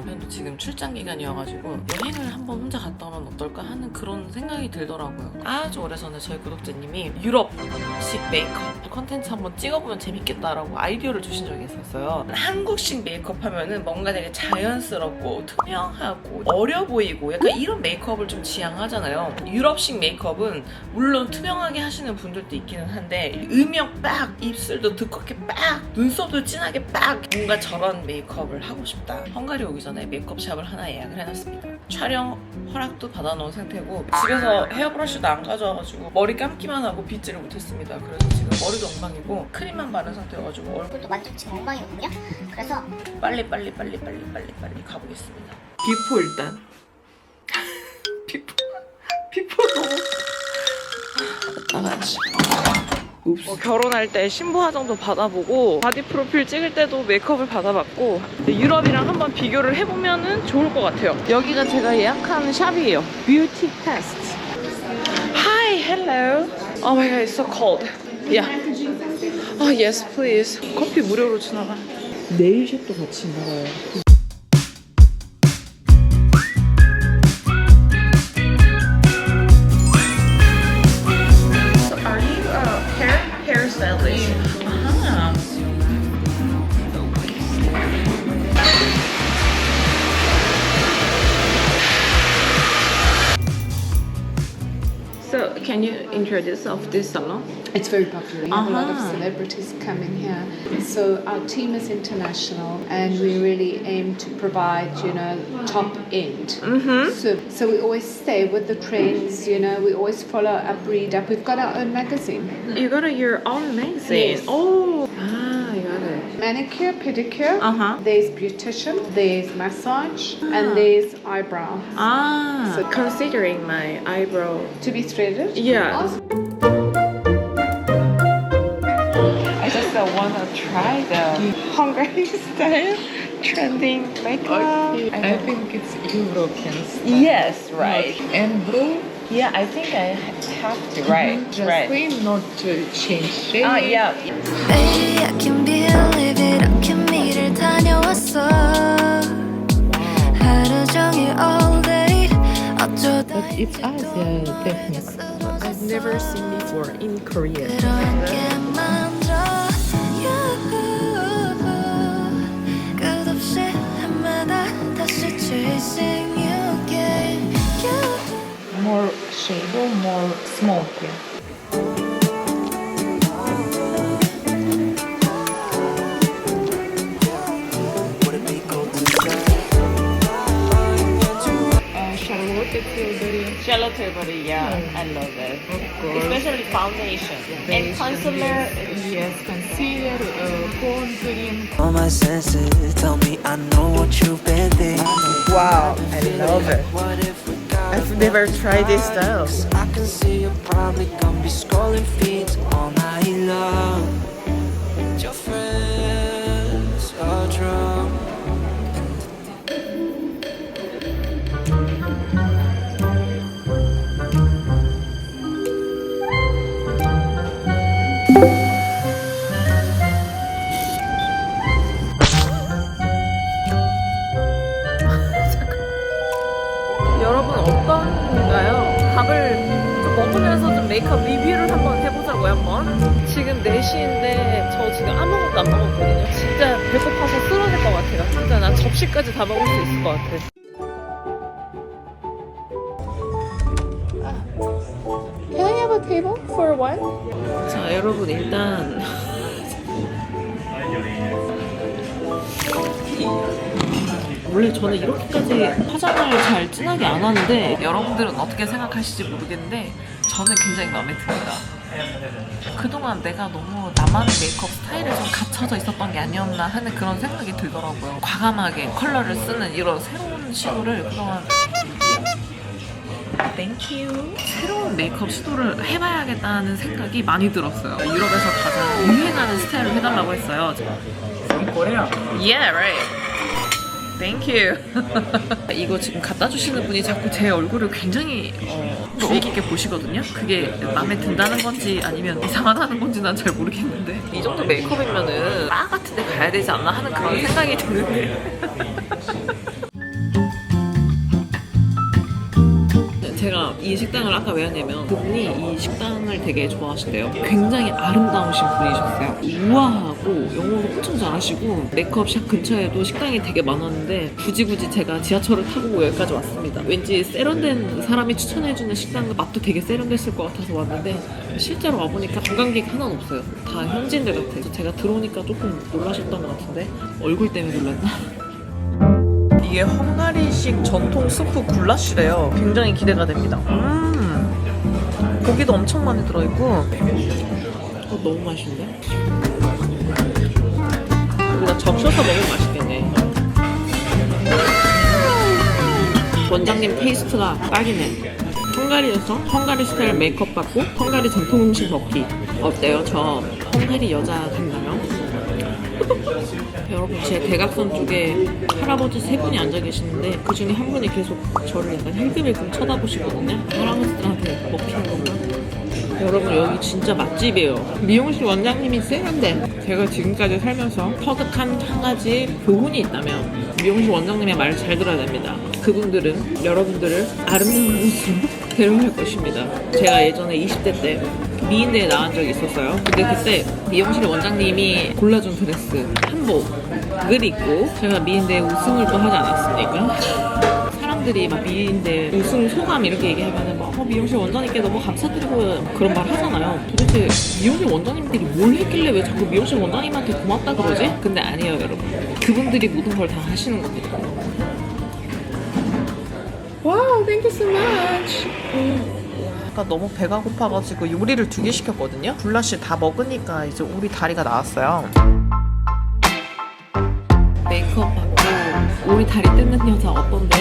남편도 지금 출장 기간이어가지고 여행을 한번 혼자 갔다 오면 어떨까 하는 그런 생각이 들더라고요. 아주 오래전에 저희 구독자님이 유럽식 메이크업 컨텐츠 한번 찍어보면 재밌겠다라고 아이디어를 주신 적이 있었어요. 한국식 메이크업 하면은 뭔가 되게 자연스럽고 투명하고 어려 보이고 약간 이런 메이크업을 좀 지향하잖아요. 유럽식 메이크업은 물론 투명하게 하시는 분들도 있기는 한데 음영 빡 입술도 두껍게 빡 눈썹도 진하게 빡 뭔가 저런 메이크업을 하고 싶다 헝가리 오기 전에 메이크업샵을 하나 예약을 해놨습니다. 촬영 허락도 받아놓은 상태고 집에서 헤어브러쉬도 안 가져와가지고 머리 감기만 하고 빗질을 못했습니다. 그래서 지금 머리도 엉망이고 크림만 바른 상태여가지고 얼굴 얼굴도 지금 엉망이거든요. 그래서 빨리 빨리 빨리 빨리 빨리 빨리 가보겠습니다. 비포 일단. 비포. 비포 너무 나가지 뭐 결혼할 때 신부 화장도 받아보고 바디 프로필 찍을 때도 메이크업을 받아봤고 유럽이랑 한번 비교를 해보면 좋을 것 같아요. 여기가 제가 예약한 샵이에요. 뷰티 테스트 Hi, hello. Oh my god, it's so cold. Yeah. Oh yes, please. 커피 무료로 주나 봐. 네일샵도 같이 있나 봐요 elas. Ah, can you introduce of this salon? It's very popular. We have a lot of Uh-huh. celebrities coming here. So our team is international, and we really aim to provide, you know, top end. Mm-hmm. So, so we always stay with the trends. You know, we always follow up, read up. We've got our own magazine. You got a, your own magazine. Yes. Oh, ah, I got it. Manicure, pedicure. Uh huh. There's beautician. There's massage, and there's eyebrow Ah, So- considering my eyebrow. to be threaded. Yeah. I just uh, wanna try the Hungary style trending makeup. I think it's European style. Yes, right. And blue, Yeah, I think I have to. Right, just right. clean, not to change shade. Ah, yeah. It's I've never seen before in Korea. More shadow, more smoky. Charlotte Tilbury. Charlotte Tilbury, yeah, I love it. Of course. Especially foundation and concealer. Yes, concealer, uh, bone cream. All my senses tell me I know what you've been thinking. Wow, I love it. What if we got I've never tried this style. I can see you're probably gonna be scrolling feeds all night long. Your friends 어떤가요? 밥을 좀 먹으면서 좀 메이크업 리뷰를 한번 해보자고요 한번. 지금 4시인데 저 지금 아무것도 안 먹었거든요. 진짜 배고파서 쓰러질 것 같아요. 진짜 나 접시까지 다 먹을 수 있을 것 같아. Can I have a table for one? 자 여러분 일단 원래 저는 이렇게까지 화장을 잘 진하게 안 하는데 여러분들은 어떻게 생각하실지 모르겠는데 저는 굉장히 마음에 듭니다. 그동안 내가 너무 나만의 메이크업 스타일에 좀 갇혀져 있었던 게 아니었나 하는 그런 생각이 들더라고요. 과감하게 컬러를 쓰는 이런 새로운 시도를 그동안 땡큐. 새로운 메이크업 시도를 해봐야겠다는 생각이 많이 들었어요. 유럽에서 가장 유행하는 스타일을 해달라고 했어요. From Korea. Yeah, right. 땡큐. 이거 지금 갖다 주시는 분이 자꾸 제 얼굴을 굉장히 어, 주의 깊게 보시거든요. 그게 마음에 든다는 건지 아니면 이상하다는 건지 난 잘 모르겠는데 이 정도 메이크업이면은 바 같은 데 가야 되지 않나 하는 그런 생각이 드는데 이 식당을 아까 왜 왔냐면 그분이 이 식당을 되게 좋아하신대요. 굉장히 아름다우신 분이셨어요. 우아하고 영어도 엄청 잘하시고 메이크업샵 근처에도 식당이 되게 많았는데 굳이 굳이 제가 지하철을 타고 여기까지 왔습니다. 왠지 세련된 사람이 추천해주는 식당 맛도 되게 세련됐을 것 같아서 왔는데 실제로 와보니까 관광객 하나는 없어요. 다 현지인들 같아요. 제가 들어오니까 조금 놀라셨던 것 같은데 얼굴 때문에 놀랐나? 이게 헝가리 식 전통 스프 굴라쉬래요. 굉장히 기대가 됩니다. 음, 고기도 엄청 많이 들어있고, 어, 너무 맛있는데? 여기다 적셔서 먹으면 맛있겠네. 원장님 테이스트가 딱이네. 헝가리에서 헝가리 스타일 메이크업 받고 헝가리 전통 음식 먹기. 어때요? 저 헝가리 여자 같나요? 여러분 제 대각선 쪽에 할아버지 세 분이 앉아 계시는데 그 중에 한 분이 계속 저를 약간 힐끔힐끔 쳐다보시거든요. 할아버지들한테 먹히는 건가? 여러분 여기 진짜 맛집이에요. 미용실 원장님이 세련돼. 제가 지금까지 살면서 터득한 한 가지 교훈이 있다면 미용실 원장님의 말을 잘 들어야 됩니다. 그분들은 여러분들을 아름다운 모습으로 데려갈 것입니다. 제가 예전에 20대 때 미인대에 나간 적이 있었어요. 근데 그때 미용실 원장님이 골라준 드레스 한복을 입고 제가 미인대 우승을 또 하지 않았습니까? 사람들이 막 미인대 우승 소감 이렇게 얘기하면은 막 어, 미용실 원장님께 너무 감사드리고 그런 말 하잖아요. 도대체 미용실 원장님들이 뭘 했길래 왜 자꾸 미용실 원장님한테 고맙다 그러지? 근데 아니에요, 여러분. 그분들이 모든 걸 다 하시는 겁니다. 와우, thank you so much. 아까 너무 배가 고파가지고 요리를 두 개 시켰거든요. 굴라시 다 먹으니까 이제 우리 다리가 나왔어요. 메이크업 받고 우리 다리 뜯는 여자 어떤데?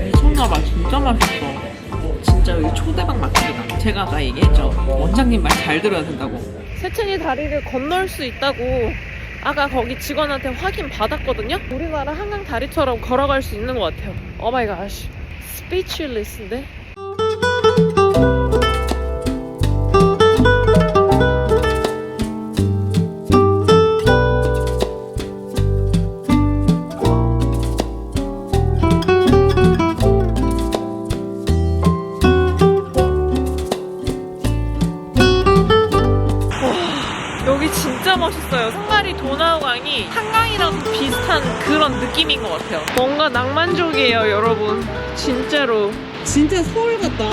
미쳤나봐 진짜 맛있어. 진짜 여기 초대박 맛집이다. 제가 아까 얘기했죠. 원장님 말 잘 들어야 된다고. 세찬이 다리를 건널 수 있다고 아까 거기 직원한테 확인 받았거든요. 우리나라 한강 다리처럼 걸어갈 수 있는 것 같아요. 오 마이 갓. 스피치리스인데? 느낌인 것 같아요. 뭔가 낭만적이에요, 여러분. 진짜로. 진짜 서울 같다.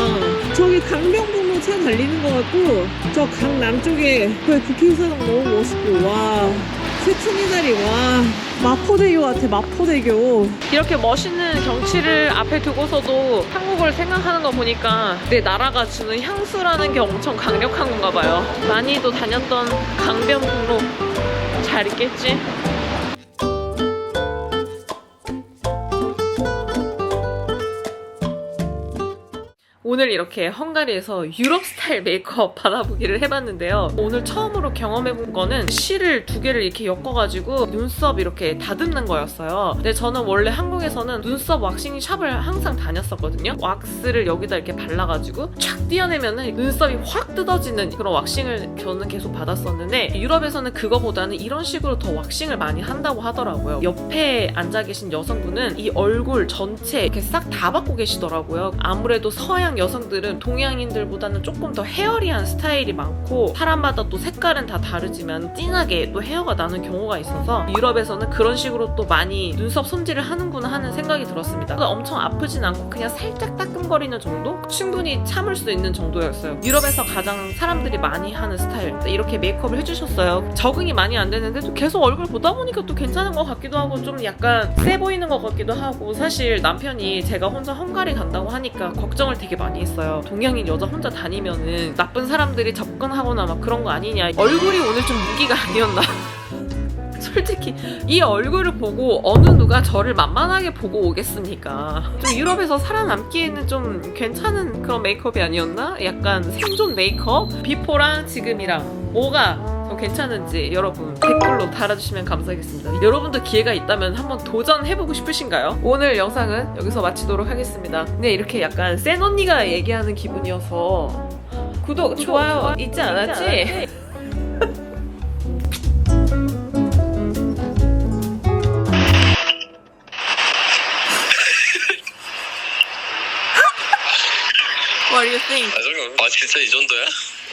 저기 강변북로 차 달리는 것 같고, 저 강 남쪽에 그 국회의사당 너무 멋있고, 와. 세춘이 다리, 와. 마포대교 같아, 마포대교. 이렇게 멋있는 경치를 앞에 두고서도 한국을 생각하는 거 보니까 내 나라가 주는 향수라는 게 엄청 강력한 건가 봐요. 많이도 다녔던 강변북로 잘 있겠지? 오늘 이렇게 헝가리에서 유럽 스타일 메이크업 받아보기를 해봤는데요. 오늘 처음으로 경험해본 거는 실을 두 개를 이렇게 엮어가지고 눈썹 이렇게 다듬는 거였어요. 근데 저는 원래 한국에서는 눈썹 왁싱 샵을 항상 다녔었거든요. 왁스를 여기다 이렇게 발라가지고 촥 띄어내면은 눈썹이 확 뜯어지는 그런 왁싱을 저는 계속 받았었는데 유럽에서는 그거보다는 이런 식으로 더 왁싱을 많이 한다고 하더라고요. 옆에 앉아 계신 여성분은 이 얼굴 전체 이렇게 싹 다 받고 계시더라고요. 아무래도 서양 여성 들은 동양인들보다는 조금 더 헤어리한 스타일이 많고 사람마다 또 색깔은 다 다르지만 진하게 또 헤어가 나는 경우가 있어서 유럽에서는 그런 식으로 또 많이 눈썹 손질을 하는구나 하는 생각이 들었습니다. 엄청 아프진 않고 그냥 살짝 따끔거리는 정도? 충분히 참을 수 있는 정도였어요. 유럽에서 가장 사람들이 많이 하는 스타일. 이렇게 메이크업을 해주셨어요. 적응이 많이 안 되는데 또 계속 얼굴 보다 보니까 또 괜찮은 것 같기도 하고 좀 약간 세 보이는 것 같기도 하고 사실 남편이 제가 혼자 헝가리 간다고 하니까 걱정을 되게 많이 했어요. 동양인 여자 혼자 다니면은 나쁜 사람들이 접근하거나 막 그런 거 아니냐. 얼굴이 오늘 좀 무기가 아니었나. 솔직히 이 얼굴을 보고 어느 누가 저를 만만하게 보고 오겠습니까? 좀 유럽에서 살아남기에는 좀 괜찮은 그런 메이크업이 아니었나? 약간 생존 메이크업? 비포랑 지금이랑 뭐가 더 괜찮은지 여러분 댓글로 달아주시면 감사하겠습니다. 여러분도 기회가 있다면 한번 도전해보고 싶으신가요? 오늘 영상은 여기서 마치도록 하겠습니다. 네 이렇게 약간 센 언니가 얘기하는 기분이어서 구독, 좋아요 잊지 않았지? What do you think? 아 잠깐 아 진짜 이 정도야?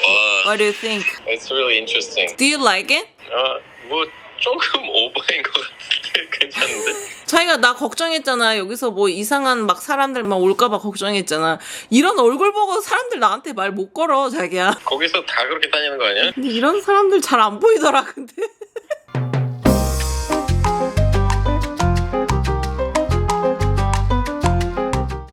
와 What do you think? It's really interesting Do you like it? 아 뭐 조금 오버인 것 같은데 괜찮은데? 자기가 나 걱정했잖아. 여기서 뭐 이상한 막 사람들 막 올까봐 걱정했잖아. 이런 얼굴 보고 사람들 나한테 말 못 걸어, 자기야. 거기서 다 그렇게 다니는 거 아니야? 근데 이런 사람들 잘 안 보이더라, 근데.